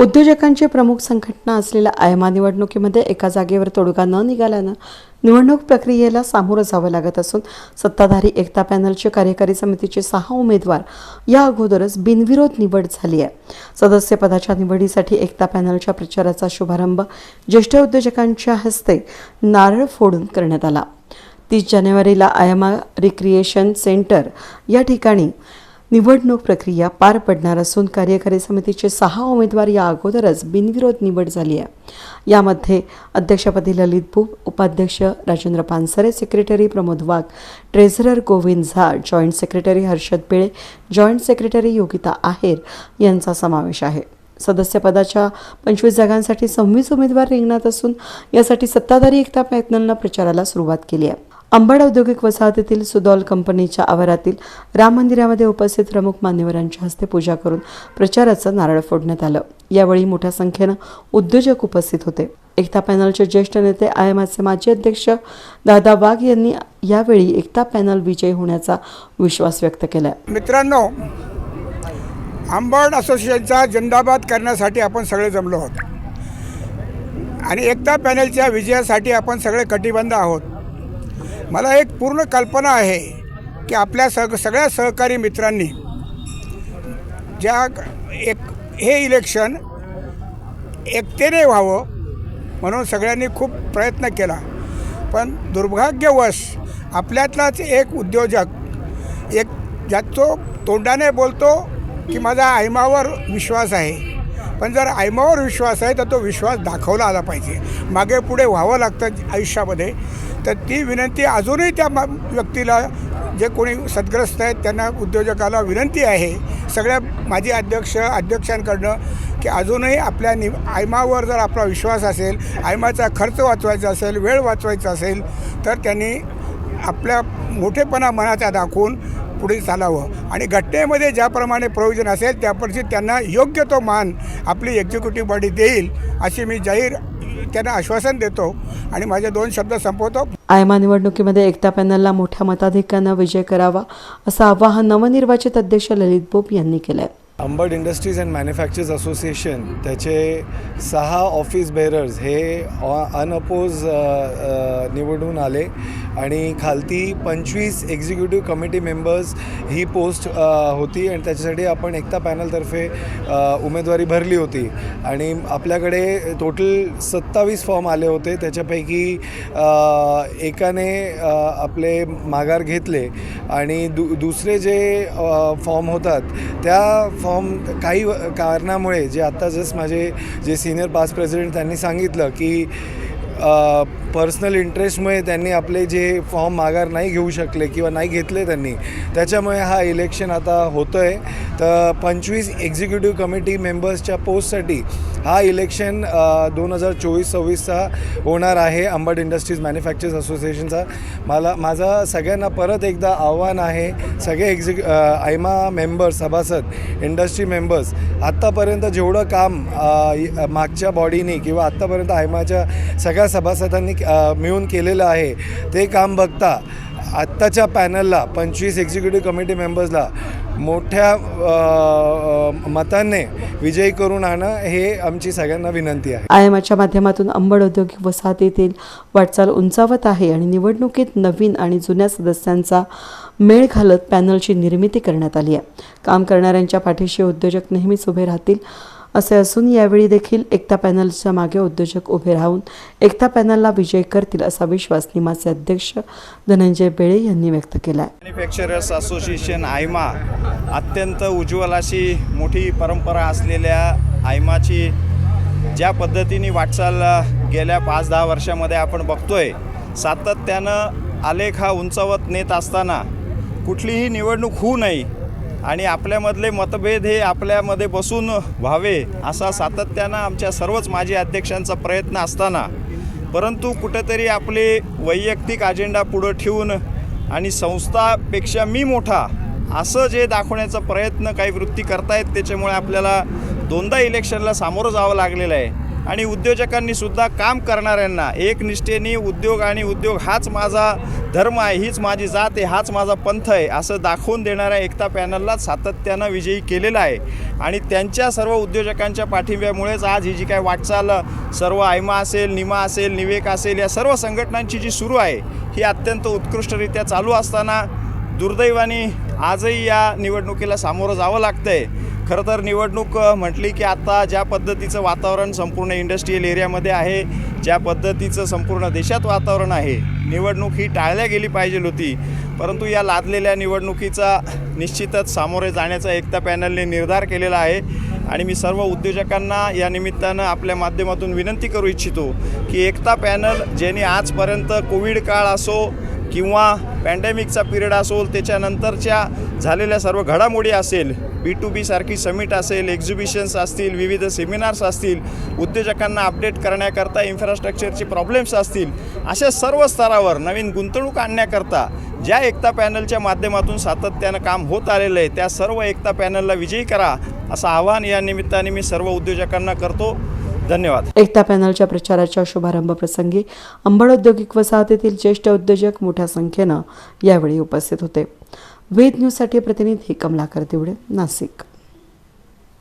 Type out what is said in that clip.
उद्योजकांची प्रमुख संघटना असलेल्या आयमा निवडणुकीमध्ये एका जागेवर तोडगा न निघाल्यानं निवडणूक प्रक्रियेला सामोरं जावं लागत असून सत्ताधारी एकता पॅनलचे कार्यकारी समितीचे सहा उमेदवार या अगोदरच बिनविरोध निवड झाली आहे. सदस्यपदाच्या निवडीसाठी एकता पॅनलच्या प्रचाराचा शुभारंभ ज्येष्ठ उद्योजकांच्या हस्ते नारळ फोडून करण्यात आला. तीस जानेवारीला आयमा रिक्रिएशन सेंटर या ठिकाणी निवडणूक प्रक्रिया पार पडणार असून कार्यकारी समितीचे सहा उमेदवार या अगोदरच बिनविरोध निवड झाली आहे. यामध्ये अध्यक्षपदी ललित भूप उपाध्यक्ष Rajendra Pansare secretary Pramod Wagh treasurer Govind Jha joint secretary Harshad Pile joint secretary Yogita Aher यांचा समावेश आहे. सदस्यपदाच्या पंचवीस जागांसाठी सव्वीस उमेदवार रिंगणात असून यासाठी सत्ताधारी एकता पॅनलनं प्रचाराला सुरुवात केली आहे. अंबड औद्योगिक वसाहतीतील सुदॉल कंपनीच्या आवारातील राम मंदिरामध्ये उपस्थित प्रमुख मान्यवरांच्या हस्ते पूजा करून प्रचाराचं नारळ फोडण्यात आलं. यावेळी मोठ्या संख्येनं उद्योजक उपस्थित होते. एकता पॅनलचे ज्येष्ठ नेते आयएमआयचे माजी अध्यक्ष दादा वाघ यांनी यावेळी एकता पॅनल विजयी होण्याचा विश्वास व्यक्त केला मित्रांनो आंबड असोसिएशनचा जिंदाबाद करण्यासाठी आपण सगळे जमलो आहोत. आणि एकता पॅनलच्या विजयासाठी आपण सगळे कटिबंध आहोत. मला एक पूर्ण कल्पना आहे की आपल्या सग सगळ्या सहकारी मित्रांनी ज्या एक हे इलेक्शन एकतेने व्हावं म्हणून सगळ्यांनी खूप प्रयत्न केला. पण दुर्भाग्यवश आपल्यातलाच एक उद्योजक एक ज्याचो तोंडाने बोलतो की माझा आयमावर विश्वास आहे. पण जर आयमावर विश्वास आहे तर तो विश्वास दाखवला आला पाहिजे. मागे पुढे व्हावं लागतं आयुष्यामध्ये. तर ती विनंती अजूनही त्या व्यक्तीला जे कोणी सद्ग्रस्त आहेत त्यांना उद्योजकाला विनंती आहे सगळ्या माजी अध्यक्ष अध्यक्षांकडनं की अजूनही आपल्या नि आयमावर जर आपला विश्वास असेल आयमाचा खर्च वाचवायचा असेल वेळ वाचवायचा असेल तर त्यांनी आपल्या मोठेपणा मनाचा दाखवून पुढे चालावं. आणि घटनेमध्ये ज्याप्रमाणे प्रोव्हिजन असेल त्याप्रती त्यांना योग्य तो मान आपली एक्झिक्युटिव्ह बॉडी देईल अशी मी जाहीर त्यांना आश्वासन देतो. आणि माझे दोन शब्द संपवतो. आयमा निवडणुकीमध्ये एकता पॅनलला मोठ्या मताधिक्यानं विजय करावा असं आवाहन नवनिर्वाचित अध्यक्ष ललित बोप यांनी केलं आहे Ambad industries and manufacturers association त्याचे सहा ऑफिस बेरर्स हे अनअपोज निवडून आले. आणि खालती पंचवीस एक्झिक्युटिव्ह कमिटी मेंबर्स ही पोस्ट होती आणि त्याच्यासाठी आपण एकता पॅनलतर्फे उमेदवारी भरली होती. आणि आपल्याकडे टोटल सत्तावीस फॉर्म आले होते. त्याच्यापैकी एकाने आपले माघार घेतले आणि दु दुसरे जे फॉर्म होतात त्या फॉर्म काही कारणामुळे जे आत्ता जस्ट माझे जे सिनियर पास प्रेसिडेंट त्यांनी सांगितलं की पर्सनल इंटरेस्टमुळे त्यांनी आपले जे फॉर्म माघार नाही घेऊ शकले किंवा नाही घेतले त्यांनी त्याच्यामुळे हा इलेक्शन आता होतं आहे तर पंचवीस एक्झिक्युटिव्ह कमिटी मेंबर्सच्या पोस्टसाठी हा इलेक्शन दोन हजार चोवीस सव्वीसचा होणार आहे अंबड इंडस्ट्रीज मॅन्युफॅक्चर्स असोसिएशनचा मला माझा सगळ्यांना परत एकदा आव्हान आहे सगळे एक्झिक आयमा मेंबर्स सभासद इंडस्ट्री मेंबर्स आत्तापर्यंत जेवढं काम मागच्या बॉडीने किंवा आत्तापर्यंत आयमाच्या सगळ्या सभासदांनी मिळून केलेलं आहे ते काम बघता आत्ताच्या पॅनलला पंचवीस एक्झिक्युटिव्ह कमिटी मेंबर्सला मोठ्या मताने विजयी करून आणणं हे आमची सगळ्यांना विनंती आहे. आयएमआयच्या माध्यमातून अंबड औद्योगिक वसाहतीतील वाटचाल उंचावत आहे आणि निवडणुकीत नवीन आणि जुन्या सदस्यांचा मेळ घालत पॅनलची निर्मिती करण्यात आली आहे. काम करणाऱ्यांच्या पाठीशी उद्योजक नेहमीच उभे राहतील. असे असून यावेळी देखील एकता पॅनलच्या मागे उद्योजक उभे राहून एकता पॅनलला विजय करतील असा विश्वास निमाचे अध्यक्ष धनंजय बेळे यांनी व्यक्त केला आहे मॅन्युफॅक्चरर्स असोसिएशन आयमा अत्यंत उज्ज्वल अशी मोठी परंपरा असलेल्या आयमाची ज्या पद्धतीने वाटचाल गेल्या पाच दहा वर्षामध्ये आपण बघतोय सातत्यानं आलेख हा उंचावत नेत असताना कुठलीही निवडणूक होऊ नये आणि आपल्यामधले मतभेद हे आपल्यामध्ये बसून व्हावे असा सातत्यानं आमच्या सर्वच माजी अध्यक्षांचा प्रयत्न असताना परंतु कुठेतरी आपले वैयक्तिक अजेंडा पुढं ठेवून आणि संस्थापेक्षा मी मोठा असं जे दाखवण्याचा प्रयत्न काही वृत्ती करतायत त्याच्यामुळे आपल्याला दोनदा इलेक्शनला सामोरं जावं लागलेलं आहे. आणि उद्योजकांनी सुद्धा काम करणाऱ्यांना एकनिष्ठेने उद्योग आणि उद्योग हाच माझा धर्म आहे हीच माझी जात आहे हाच माझा पंथ आहे असं दाखवून देणाऱ्या एकता पॅनलला सातत्यानं विजयी केलेला आहे. आणि त्यांच्या सर्व उद्योजकांच्या पाठिंब्यामुळेच आज ही जी काय वाटचाल सर्व आयमा असेल निमा असेल निवेक असेल या सर्व संघटनांची जी सुरू आहे ही अत्यंत उत्कृष्टरित्या चालू असताना दुर्दैवाने आजही या निवडणुकीला सामोरं जावं लागतं आहे खरं तर निवडणूक म्हटली की आता ज्या पद्धतीचं वातावरण संपूर्ण इंडस्ट्रीयल एरियामध्ये आहे ज्या पद्धतीचं संपूर्ण देशात वातावरण आहे निवडणूक ही टाळल्या गेली पाहिजे होती. परंतु या लादलेल्या निवडणुकीचा निश्चितच सामोरे जाण्याचा एकता पॅनलने निर्धार केलेला आहे. आणि मी सर्व उद्योजकांना या निमित्तानं आपल्या माध्यमातून विनंती करू इच्छितो की एकता पॅनल ज्यांनी आजपर्यंत कोविड काळ असो किंवा पॅन्डेमिकचा पिरियड असेल त्याच्यानंतरच्या झालेल्या सर्व घडामोडी असेल बी टू बी सारखी समिट असेल एक्झिबिशन्स असतील विविध सेमिनार्स असतील उद्योजकांना अपडेट करण्याकरता इन्फ्रास्ट्रक्चरचे प्रॉब्लेम्स असतील अशा सर्व स्तरावर नवीन गुंतवणूक आणण्याकरता ज्या एकता पॅनलच्या माध्यमातून सातत्यानं काम होत आलेलं आहे त्या सर्व एकता पॅनलला विजयी करा असं आवाहन या निमित्ताने मी सर्व उद्योजकांना करतो. धन्यवाद. एकता पॅनलच्या प्रचाराच्या शुभारंभ प्रसंगी अंबड औद्योगिक वसाहतीतील ज्येष्ठ उद्योजक मोठ्या संख्येनं यावेळी उपस्थित होते. वेद न्यूजसाठी प्रतिनिधी कमलाकर देवडे नाशिक.